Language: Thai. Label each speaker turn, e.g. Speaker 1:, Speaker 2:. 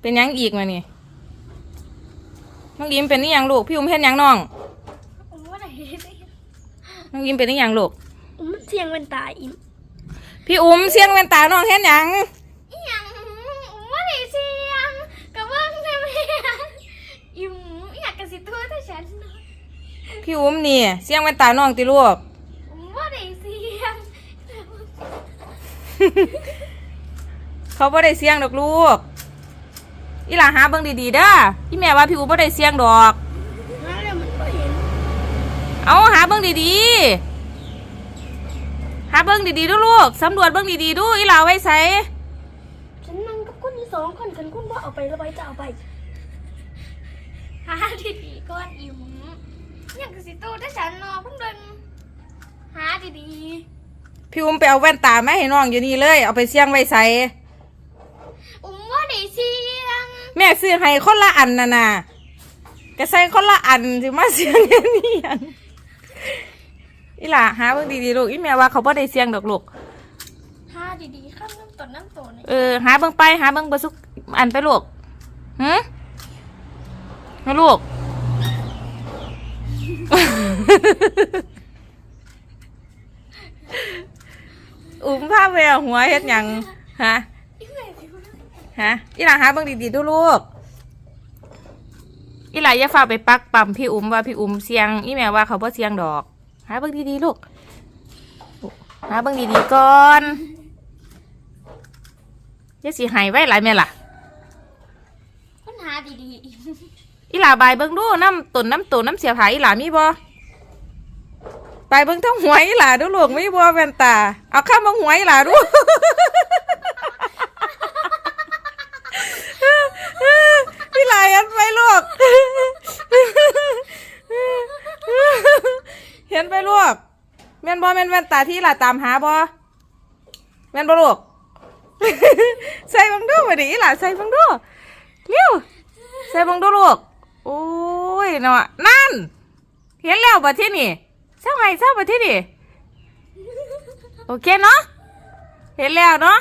Speaker 1: เป็นหยังอีกมานี่น้องยิ้มเป็นนี่ยังลูกพี่อุ้มเห็นยังน้อง
Speaker 2: อุ้มว่าไหน
Speaker 1: น้องยิ้มเป็นนี่ยังลูก
Speaker 2: อุ้มเสียงเป็นตาอิ่ม
Speaker 1: พี่อุ้มเสียงแว่นตาน้องเห็นยัง
Speaker 2: อีหยังอุ้มว่าไหนเสียงกระเบื้องใช่ไหมอิ่มอยากกระสิตัวแต่ฉัน
Speaker 1: พี่อุ้มนี่เสียงแว่นตาน้องติลูก
Speaker 2: อุ้มว่าไหนเสียง
Speaker 1: เขาบ่ได้เสียงดอกลูก อีหลาหาเบิ่งดีๆเด้อพี่แม่ว่าพี่อุ้มบ่ได้เสียงดอก
Speaker 2: มาแล้วมันก็เห็น
Speaker 1: เอาหาเบิ่งดีๆหาเบิ่งดีๆดูลูกสำรวจเบิ่งดีๆดูอีหลาไว้ใส่
Speaker 2: ฉันนั่งกับคนที่สองคนฉันคุณว่าเอาไประบายจะเอาไปหาดีๆก่อนอิ่มอยากกระสิตัวแต่ฉันเนาะเพิ่งเดินหาดี
Speaker 1: พี่อุ้มไปเอาแว่นตามาให้น้องอยู่นี่เลย เอาไปเสียงไว้ใส่
Speaker 2: ม่
Speaker 1: ซื้อให้คนละอันน่ะนะก็ใส่คนละอันสิมาเสียงอย่างนี้หยังอีหล่าหาเบิ่งดีๆลูกอีแม่ว่าเขาบ่ได้เสียงดอกลูก
Speaker 2: หาดีๆข้ามน้ำตนน้ำตน
Speaker 1: เออหาเบิ่งไปหาเบิ่งเบ่สุกอันไปลูกหืมนะลูกอุ้มผ้าแววหัวเฮ็ดหยังฮะ ฮะอีหล่าหาเบิ่งดีๆดูลูกอีหล่าอย่าฝากไปปักปั๊มพี่อุ้มว่าพี่อุ้มเสียงอีแม่ว่าเขาบ่เสียงดอก หาเบิ่งดีๆลูกหาเบิ่งดีๆก่อนอย่าสิใหายไว้หลายแม่ล่ะ
Speaker 2: ปัญหาดีๆ
Speaker 1: อีหล่าบายเบิ่งดูน้ำตุนน้ำตุนน้ำเสียผายอีหล่ามีบ่ไปเบิ่งทั้งหัวอีหล่าดูลูกมีบ่แว่นตา เอาข้ามเบิ่งหัวอีหล่าดู อีหล่าเห็นไปลูก เห็นไปลูกแม่นบ่แม่นแว่นตาที่หล่าตามหาบ่แม่นบ่ลูก ใส่บังดูมาดิหล่าใส่บังดูเร็วใส่บังดูลูกโอ้ยเนาะนั่น เห็นแล้วบัดที่นี่เศร้าไงเศร้าบัดที่นี่โอเคเนาะเห็นแล้วเนาะ